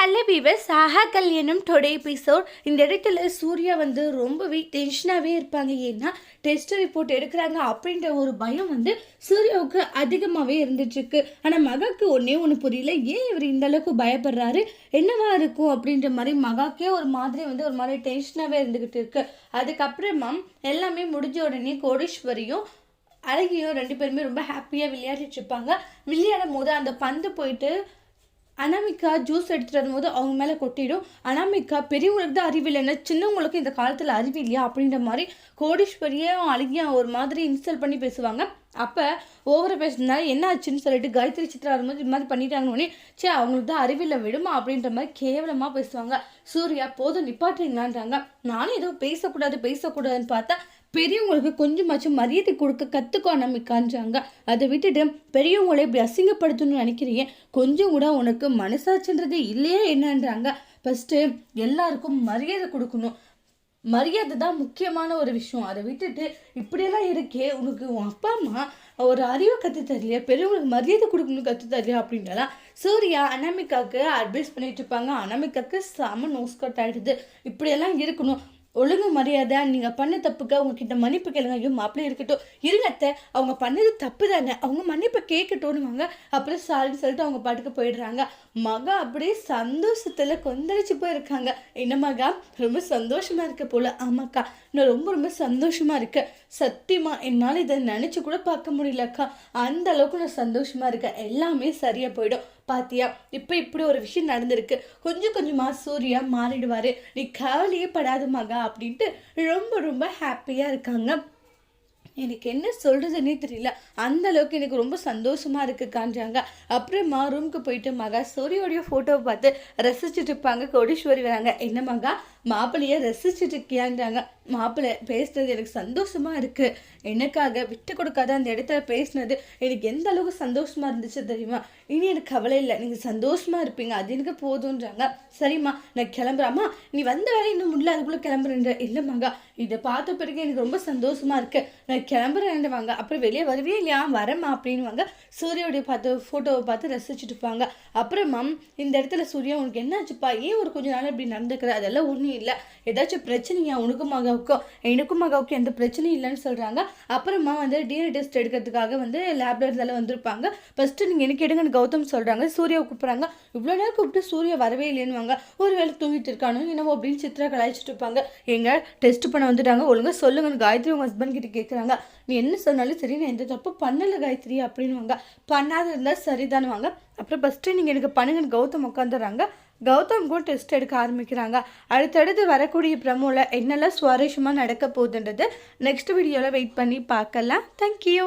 Hello beavers ஆஹா கல்யாணம் டொடே episode இந்த இடத்துல சூர்யா வந்து ரொம்பவே டென்ஷனாகவே இருப்பாங்க. ஏன்னா டெஸ்ட் ரிப்போர்ட் எடுக்கிறாங்க அப்படின்ற ஒரு பயம் வந்து சூர்யாவுக்கு அதிகமாகவே இருந்துட்டுருக்கு. ஆனால் மகாக்கு ஒன்றே ஒன்று புரியல. ஏன் இவர் இந்த அளவுக்கு பயப்படுறாரு? என்னவா இருக்கும் அப்படின்ற மாதிரி மகாக்கே ஒரு மாதிரி வந்து ஒரு மாதிரி டென்ஷனாகவே இருந்துக்கிட்டு இருக்கு. அதுக்கப்புறமா எல்லாமே முடிஞ்ச உடனே கோடீஸ்வரியும் அழகியும் ரெண்டு பேருமே ரொம்ப ஹாப்பியாக விளையாடிட்டு இருப்பாங்க. விளையாடும் போது அந்த பந்து போயிட்டு அனாமிகா ஜூஸ் எடுத்துகிட்டு வரும்போது அவங்க மேலே கொட்டிடும். அனாமிகா பெரியவங்களுக்கு தான் அறிவு இல்லைன்னா சின்னவங்களுக்கு இந்த காலத்தில் அறிவு இல்லையா அப்படின்ற மாதிரி கோடீஸ்வரியும் அழகியா ஒரு மாதிரி இன்ஸ்டால் பண்ணி பேசுவாங்க. அப்போ ஓவர பேசுனால என்ன ஆச்சுன்னு சொல்லிட்டு காயத்ரி சித்ரா வரும்போது இது மாதிரி பண்ணிட்டாங்கன்னு சே அவங்களுக்கு தான் அறிவில் விடுமா அப்படின்ற மாதிரி கேவலமாக பேசுவாங்க. சூர்யா போதும் நிப்பாட்டுறீங்களான்றாங்க. நானும் ஏதோ பேசக்கூடாது பேசக்கூடாதுன்னு பார்த்தா பெரியவங்களுக்கு கொஞ்சமாச்சும் மரியாதை கொடுக்க கற்றுக்கோ நம்பிக்கான்றாங்க அதை விட்டுட்டு பெரியவங்களை இப்படி அசிங்கப்படுத்தணும்னு நினைக்கிறீங்க? கொஞ்சம் கூட உனக்கு மனசாட்சின்றது இல்லையே என்னன்றாங்க. ஃபஸ்ட்டு எல்லாருக்கும் மரியாதை கொடுக்கணும். மரியாதை தான் முக்கியமான ஒரு விஷயம். அதை விட்டுட்டு இப்படியெல்லாம் இருக்கே உனக்கு உன் அப்பா அம்மா ஒரு அறிவை கற்று தரலையே? பெரியவங்களுக்கு மரியாதை கொடுக்கணும் கற்று தரலையா அப்படின்றாலாம் சூர்யா அனாமிக்காவுக்கு அட்வைஸ் பண்ணிட்டு இருப்பாங்க. அனாமிகாவுக்கு செம நோஸ் கட் ஆகிடுது இப்படியெல்லாம் இருக்கணும். ஒழுங்கு மரியாதை நீங்கள் பண்ண தப்புக்கு அவங்கக்கிட்ட மன்னிப்பு கேளுங்க. ஐயோ மாப்பிள்ளை இருக்கட்டும். இருங்கத்த அவங்க பண்ணது தப்பு தானே. அவங்க மன்னிப்பு கேட்கட்டும்னுவாங்க. அப்புறம் சாரின்னு சொல்லிட்டு அவங்க பாட்டுக்கு போயிடுறாங்க. மகா அப்படியே சந்தோஷத்தில் கொந்தளிச்சு போயிருக்காங்க. என்ன மகா ரொம்ப சந்தோஷமாக இருக்க போல. ஆமாக்கா. நான் ரொம்ப ரொம்ப சந்தோஷமாக இருக்கேன் சத்தியமாக என்னால் இதை நினச்சி கூட பார்க்க முடியலக்கா. அந்த அளவுக்கு நான் சந்தோஷமாக இருக்கேன். எல்லாமே சரியாக போயிடும். பாத்தியா இப்போ இப்படி ஒரு விஷயம் நடந்திருக்கு. கொஞ்சம் கொஞ்சமாக சூர்யா மாறிடுவார். நீ கவலையே படாத மகா அப்படின்ட்டு ரொம்ப ரொம்ப ஹாப்பியாக இருக்காங்க. எனக்கு என்ன சொல்கிறதுனே தெரியல. அந்த அளவுக்கு எனக்கு ரொம்ப சந்தோஷமாக இருக்குது காஞ்சாங்க. அப்புறமா ரூமுக்கு போயிட்டு மகா சூரியோடைய ஃபோட்டோவை பார்த்து ரசிச்சுட்டு இருப்பாங்க. கோடீஸ்வரி வராங்க. என்ன மகா? மாப்பிள்ளையை ரசிச்சுட்டு இருக்கியான்றாங்க. மாப்பிள்ளை பேசுனது எனக்கு சந்தோஷமாக இருக்குது எனக்காக விட்டு கொடுக்காத அந்த இடத்துல பேசுனது எனக்கு எந்த அளவுக்கு சந்தோஷமாக இருந்துச்சு தெரியுமா? இனி எனக்கு கவலை இல்லை. நீங்கள் சந்தோஷமாக இருப்பீங்க. அது எனக்கு போதுன்றாங்க சரிம்மா நான் கிளம்புறாமா நீ வந்த வேலை இன்னும் முடியல அதுக்குள்ளே கிளம்புறேன்ற இல்லைம்மாங்க இதை பார்த்த பிறகு எனக்கு ரொம்ப சந்தோஷமாக இருக்குது நான் கிளம்புறேன்வாங்க அப்புறம் வெளியே வருவே இல்லையா? வரேம்மா அப்படின்வாங்க சூரியோடைய பார்த்து ஃபோட்டோவை பார்த்து ரசிச்சுட்டு இருப்பாங்க. அப்புறமா இந்த இடத்துல சூர்யா உனக்கு என்னாச்சுப்பா? ஏன் ஒரு கொஞ்ச நாள் இப்படி நடந்துக்கிற? அதெல்லாம் ஒன்றும் இல்லை. ஏதாச்சும் பிரச்சனையா? உனக்கும் மகாவுக்கும் எனக்கும் மகாவுக்கும் எந்த பிரச்சனையும் இல்லைன்னு சொல்கிறாங்க அப்புறமா வந்து டிஎன்ஏ டெஸ்ட் எடுக்கிறதுக்காக வந்து லேப்ல இருந்தாலும் வந்திருப்பாங்க. ஃபஸ்ட்டு நீங்கள் எனக்கு எடுங்கன்னு கௌதம் சொல்கிறாங்க சூர்யாவை கூப்பிட்றாங்க. இவ்வளோ நேரம் கூப்பிட்டு சூர்யா வரவே இல்லைன்னு ஒரு வேளை தூங்கிட்டு இருக்கானோ என்னவோ அப்படின்னு சித்ரா கலாய்ச்சிட்டு இருப்பாங்க. எங்க? டெஸ்ட் பண்ண வந்துட்டாங்க. ஒழுங்காக சொல்லுங்கன்னு காயத்ரி உங்கள் ஹஸ்பண்ட் கிட்ட கேட்குறாங்க நீ என்ன சொன்னாலும் சரி நான் எந்த தப்பு பண்ணலை காயத்ரி அப்படின்வாங்க பண்ணாத இருந்தால் சரிதானுவாங்க அப்புறம் ஃபஸ்ட்டு நீங்கள் எனக்கு பண்ணுங்கன்னு கௌதம் உட்காந்துடுறாங்க கௌதம் டெஸ்ட் எடுக்க ஆரம்பிக்கிறாங்க. அடுத்தடுத்து வரக்கூடிய ப்ரமோவில் என்னெல்லாம் சுவாரஸ்யமாக நடக்க போகுதுன்றது நெக்ஸ்ட் வீடியோவில் வெயிட் பண்ணி பார்க்கலாம். தேங்க்யூ